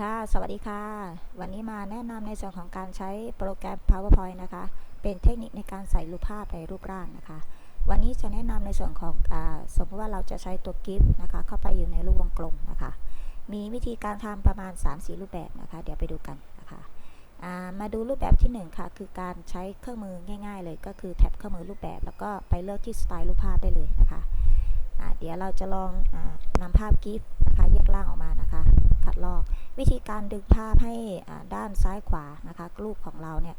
ค่ะสวัสดีค่ะ วันนี้มาแนะนำในส่วนของการใช้โปรแกรม PowerPoint นะคะ เป็นเทคนิคในการใส่รูปภาพในรูปร่างนะคะ วันนี้จะแนะนำในส่วนของอสมมติว่าเราจะใช้ตัว GIF นะคะ เข้าไปอยู่ในรูปวงกลมนะคะ มีวิธีการทำประมาณ 3-4 รูปแบบนะคะ เดี๋ยวไปดูกันนะคะามาดูรูปแบบที่ 1 ค่ะ คือการใช้เครื่องมือง่าย ๆ เลย ก็คือแท็บเครื่องมือรูปแบบ แล้วก็ไปเลือกที่สไตล์รูปภาพได้เลยนะคะเดี๋ยวเราจะลองอนำภาพ GIF นะคะแยกล่างออกมานะคะ คัดลอก วิธีการดึงภาพให้ด้านซ้ายขวานะคะรูปของเราเนี่ย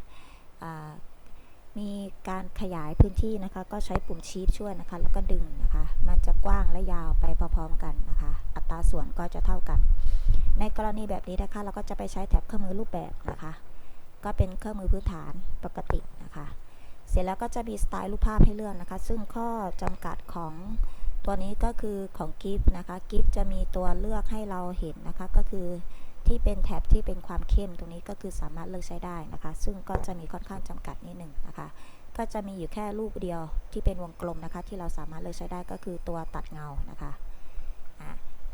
มีการขยายพื้นที่นะคะ ก็ใช้ปุ่มชีฟช่วยนะคะแล้วก็ดึงนะคะ มันจะกว้างและยาวไปพร้อมๆกันนะคะ อัตราส่วนก็จะเท่ากัน ในกรณีแบบนี้นะคะ เราก็จะไปใช้แท็บเครื่องมือรูปแบบนะคะ ก็เป็นเครื่องมือพื้นฐานปกตินะคะ เสร็จแล้วก็จะมีสไตล์รูปภาพให้เลือกนะคะ ซึ่งข้อจำกัดของตัวนี้ก็คือของ GIF นะคะ GIF จะมีตัวเลือกให้เราเห็นนะคะก็คือ ที่เป็นแท็บที่เป็นความเข้มตรงนี้ก็คือสามารถเลือกใช้ได้นะคะ ซึ่งก็จะมีค่อนข้างจำกัดนิดหนึ่งนะคะ ก็จะมีอยู่แค่รูปเดียวที่เป็นวงกลมนะคะ ที่เราสามารถเลือกใช้ได้ก็คือตัวตัดเงานะคะ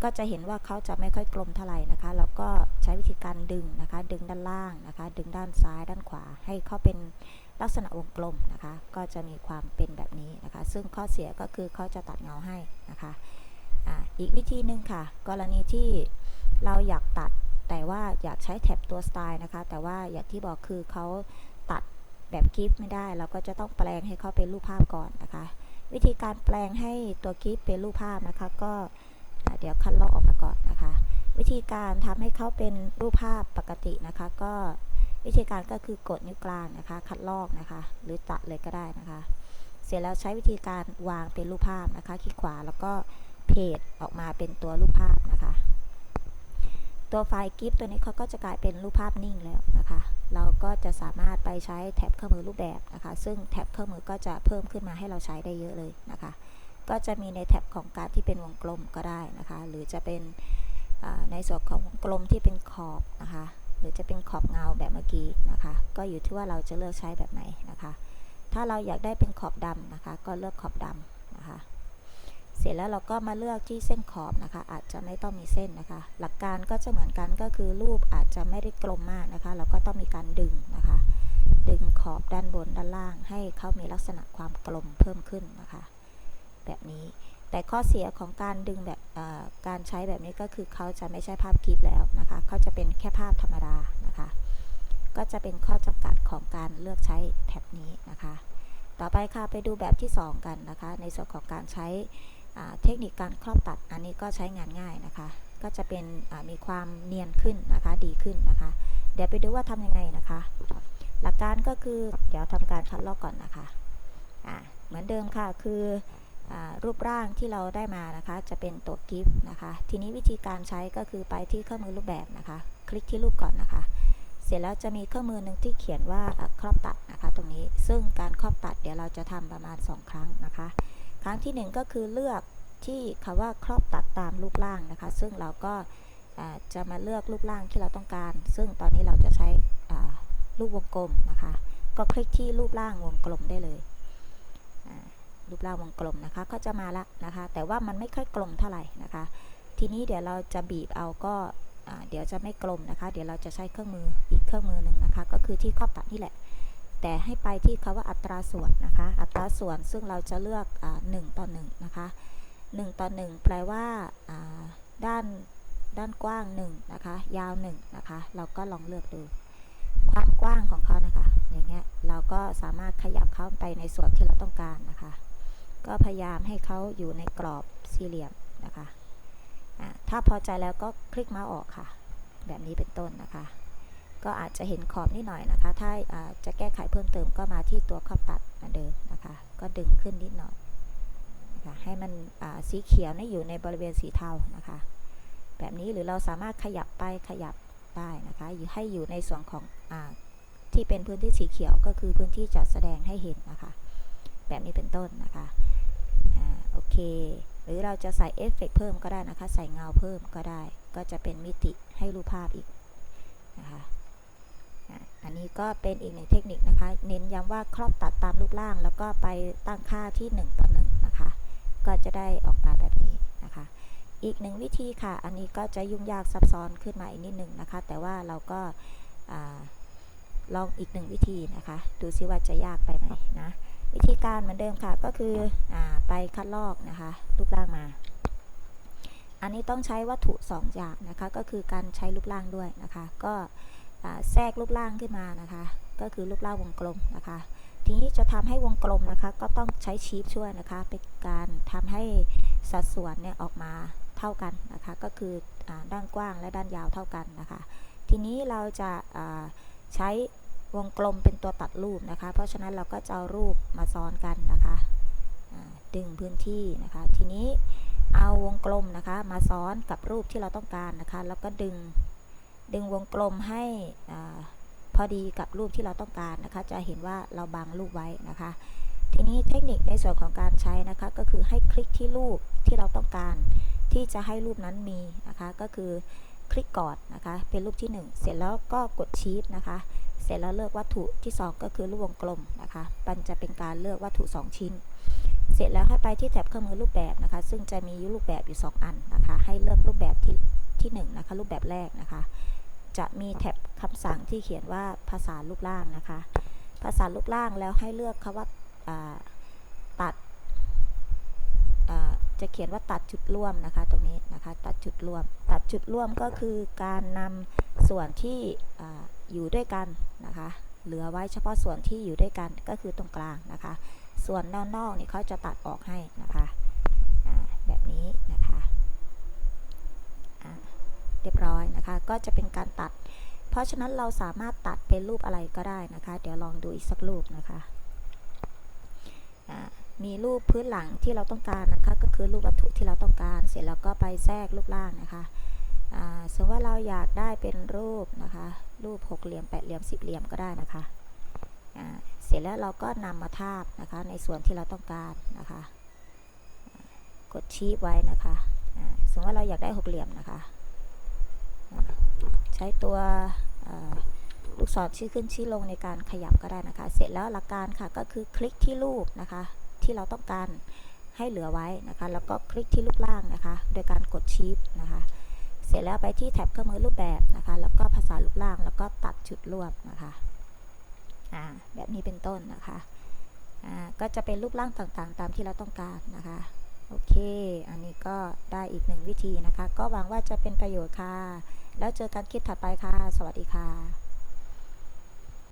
ก็จะเห็นว่าเขาจะไม่ค่อยกลมเท่าไหร่นะคะ แล้วก็ใช้วิธีการดึงนะคะ ดึงด้านล่างนะคะ ดึงด้านซ้ายด้านขวา ให้เขาเป็นลักษณะวงกลมนะคะ ก็จะมีความเป็นแบบนี้นะคะ ซึ่งข้อเสียก็คือเขาจะตัดเงาให้นะคะอะอีกวิธีหนึ่งค่ะ กรณีที่เราอยากตัด แต่ว่าอยากใช้แท็บตัวสไตล์นะคะ แต่ว่าอย่างที่บอกคือเขาตัดแบบกิฟไม่ได้ เราก็จะต้องแปลงให้เขาเป็นรูปภาพก่อนนะคะ วิธีการแปลงให้ตัวกิฟเป็นรูปภาพนะคะ ก็เดี๋ยวคัดลอกออกมาก่อนนะคะ วิธีการทำให้เขาเป็นรูปภาพปกตินะคะ ก็วิธีการก็คือกดนิ้วกลางนะคะ คัดลอกนะคะ หรือตัดเลยก็ได้นะคะ เสร็จแล้วใช้วิธีการวางเป็นรูปภาพนะคะ คลิกขวาแล้วก็เพจออกมาเป็นตัวรูปภาพนะคะ ตัวไฟล์กิฟตัวนี้เขาก็จะกลายเป็นรูปภาพนิ่งแล้วนะคะ เราก็จะสามารถไปใช้แท็บเครื่องมือรูปแบบนะคะ ซึ่งแท็บเครื่องมือก็จะเพิ่มขึ้นมาให้เราใช้ได้เยอะเลยนะคะ ก็จะมีในแท็บของการที่เป็นวงกลมก็ได้นะคะ หรือจะเป็นในส่วนของวงกลมที่เป็นขอบนะคะ หรือจะเป็นขอบเงาแบบเมื่อกี้นะคะ ก็อยู่ที่ว่าเราจะเลือกใช้แบบไหนนะคะ ถ้าเราอยากได้เป็นขอบดำนะคะ ก็เลือกขอบดำนะคะ เสร็จแล้วเราก็มาเลือกที่เส้นขอบนะคะ อาจจะไม่ต้องมีเส้นนะคะ หลักการก็จะเหมือนกันก็คือรูปอาจจะไม่ได้กลมมากนะคะ เราก็ต้องมีการดึงนะคะ ดึงขอบด้านบนด้านล่าง ให้เขามีลักษณะความกลมเพิ่มขึ้นนะคะ แบบนี้แต่ข้อเสียของการดึงแบบการใช้แบบนี้ก็คือเขาจะไม่ใช่ภาพคลิปแล้วนะคะเขาจะเป็นแค่ภาพธรรมดานะคะ ก็จะเป็นข้อจำกัดของการเลือกใช้แท็บนี้นะคะ ต่อไปค่ะไปดูแบบที่ 2 กันนะคะ ในส่วนของการใช้ เทคนิคการครอบตัดอันนี้ก็ใช้งานง่ายนะคะ ก็จะเป็นมีความเนียนขึ้นนะคะดีขึ้นนะคะ เดี๋ยวไปดูว่าทำยังไงนะคะ หลักการก็คือเดี๋ยวทำการคัดลอกก่อนนะคะเหมือนเดิมค่ะคืออรูปร่างที่เราได้มานะคะ จะเป็นตัวกิฟต์นะคะ ทีนี้วิธีการใช้ก็คือไปที่เครื่องมือรูปแบบนะคะ คลิกที่รูปก่อนนะคะ เสร็จแล้วจะมีเครื่องมือหนึ่งที่เขียนว่าครอบตัดนะคะ ตรงนี้ซึ่งการครอบตัดเดี๋ยวเราจะทำประมาณ 2 ครั้งนะคะ ครั้งที่ 1 ก็คือเลือกที่คำว่าครอบตัดตามรูปร่างนะคะ ซึ่งเราก็จะมาเลือกรูปร่างที่เราต้องการ ซึ่งตอนนี้เราจะใช้รูปวงกลมนะคะ ก็คลิกที่รูปร่างวงกลมได้เลย รูปร่างวงกลมนะคะก็จะมาละนะคะ แต่ว่ามันไม่ค่อยกลมเท่าไหร่นะคะ ทีนี้เดี๋ยวเราจะบีบเอาก็อ่าเดี๋ยวจะไม่กลมนะคะ เดี๋ยวเราจะใช้เครื่องมืออีกเครื่องมือหนึ่งนะคะ ก็คือที่ครอบตัดนี่แหละ แต่ให้ไปที่คาว่าอัตราส่วนนะคะ อัตราส่วนซึ่งเราจะเลือกอ่า1ต่อ1นะคะ1ต่อ1 แปลว่าด้านด้านกว้าง1นะคะ ยาว1นะคะ เราก็ลองเลือกดูความกว้างของเขานะคะ อย่างเงี้ย เราก็สามารถขยับเข้าไปในส่วนที่เราต้องการนะคะ ก็พยายามให้เขาอยู่ในกรอบสี่เหลี่ยมนะคะ ถ้าพอใจแล้วก็คลิกเมาส์ออกค่ะ แบบนี้เป็นต้นนะคะ ก็อาจจะเห็นขอบนิดหน่อยนะคะ ถ้าจะแก้ไขเพิ่มเติมก็มาที่ตัวครอบตัดเหมือนเดิมนะคะ ก็ดึงขึ้นนิดหน่อยนะคะให้มันสีเขียวนี่อยู่ในบริเวณสีเทานะคะ แบบนี้หรือเราสามารถขยับไปขยับได้นะคะ ให้อยู่ในส่วนของอที่เป็นพื้นที่สีเขียวก็คือพื้นที่จัดแสดงให้เห็นนะคะ แบบนี้เป็นต้นนะคะอ่าโอเค หรือเราจะใส่เอฟเฟกต์เพิ่มก็ได้นะคะ ใส่เงาเพิ่มก็ได้ ก็จะเป็นมิติให้รูปภาพอีกนะคะ อันนี้ก็เป็นอีกหนึ่งเทคนิคนะคะ เน้นย้ำว่าครอบตัดตามรูปร่าง แล้วก็ไปตั้งค่าที่ 1 ต่อ1นะคะ ก็จะได้ออกมาแบบนี้นะคะ อีกหนึ่งวิธีค่ะ อันนี้ก็จะยุ่งยากซับซ้อนขึ้นมาอีกนิดหนึ่งนะคะ แต่ว่าเราก็ลองอีกหนึ่งวิธีนะคะ ดูซิว่าจะยากไปไหมนะ วิธีการเหมือนเดิมค่ะ ก็คืออไปคัดลอกนะคะรูปร่างมา อันนี้ต้องใช้วัตถุสองอย่างนะคะ ก็คือการใช้รูปร่างด้วยนะคะ ก็ แทรกรูปร่างขึ้นมานะคะ ก็คือรูปร่างวงกลมนะคะ ทีนี้จะทำให้วงกลมนะคะ ก็ต้องใช้ชีฟช่วยนะคะ เป็นการทำให้สัดส่วนเนี่ยออกมาเท่ากันนะคะ ก็คืออด้านกว้างและด้านยาวเท่ากันนะคะ ทีนี้เราจะาใช้วงกลมเป็นตัวตัดรูปนะคะ เพราะฉะนั้นเราก็จะเอารูปมาซ้อนกันนะคะดึงพื้นที่นะคะ ทีนี้เอาวงกลมนะคะ มาซ้อนกับรูปที่เราต้องการนะคะ แล้วก็ดึง ดึงวงกลมให้อพอดีกับรูปที่เราต้องการนะคะ จะเห็นว่าเราบังรูปไว้นะคะ ทีนี้เทคนิคในส่วนของการใช้นะคะ ก็คือให้คลิกที่รูปที่เราต้องการ ที่จะให้รูปนั้นมีนะคะ ก็คือคลิกกอนนะคะ เป็นรูปที่ 1 เสร็จแล้วก็กดชีฟนะคะ เสร็จแล้วเลือกวัตถุที่ 2 ก็คือรูปวงกลมนะคะ มันจะเป็นการเลือกวัตถุ 2 ชิ้น เสร็จแล้วให้ไปที่แท็บเครื่องมือรูปแบบนะคะ ซึ่งจะมีรูปแบบอยู่ 2 อันนะคะ ให้เลือกรูปแบบที่ที่1นะคะ รูปแบบแรกนะคะ จะมีแท็บคำสั่งที่เขียนว่าภาษารูปร่างนะคะ ภาษารูปร่างแล้วให้เลือกคำว่าอ่าตัดจะเขียนว่าตัดจุดร่วมนะคะตรงนี้นะคะตัดจุดร่วม ตัดจุดร่วมก็คือการนำส่วนที่ออยู่ด้วยกันนะคะเหลือไว้เฉพาะส่วนที่อยู่ด้วยกันก็คือตรงกลางนะคะ ส่วนนอกๆนี่เขาจะตัดออกให้นะคะแบบนี้นะคะ เรียบร้อยนะคะ ก็จะเป็นการตัด เพราะฉะนั้นเราสามารถตัดเป็นรูปอะไรก็ได้นะคะ เดี๋ยวลองดูอีกสักรูปนะคะมีรูปพื้นหลังที่เราต้องการนะคะ ก็คือรูปวัตถุที่เราต้องการ เสร็จแล้วก็ไปแทรกรูปร่างนะคะสมมติว่าเราอยากได้เป็นรูปนะคะ รูปหกเหลี่ยมแปดเหลี่ยมสิบเหลี่ยมก็ได้นะคะเสร็จแล้วเราก็นำมาทาบนะคะ ในส่วนที่เราต้องการนะคะ กดชี้ไว้นะคะสมมติว่าเราอยากได้หกเหลี่ยมนะคะ ใช้ตัวลูกศรชี้ขึ้นชี้ลงในการขยับก็ได้นะคะ เสร็จแล้วหลักการค่ะก็คือคลิกที่รูปนะคะ ที่เราต้องการให้เหลือไว้นะคะ แล้วก็คลิกที่รูปร่างนะคะ โดยการกดชีฟนะคะ เสร็จแล้วไปที่แท็บเครื่องมือรูปแบบนะคะ แล้วก็ภาษารูปร่างแล้วก็ตัดจุดรวบนะคะอ่าแบบนี้เป็นต้นนะคะอ่าก็จะเป็นรูปร่างต่างๆ ตามที่เราต้องการนะคะ โอเค อันนี้ก็ได้อีกหนึ่งวิธีนะคะ ก็หวังว่าจะเป็นประโยชน์ค่ะ แล้วเจอกันคลิปถัดไปค่ะ สวัสดีค่ะ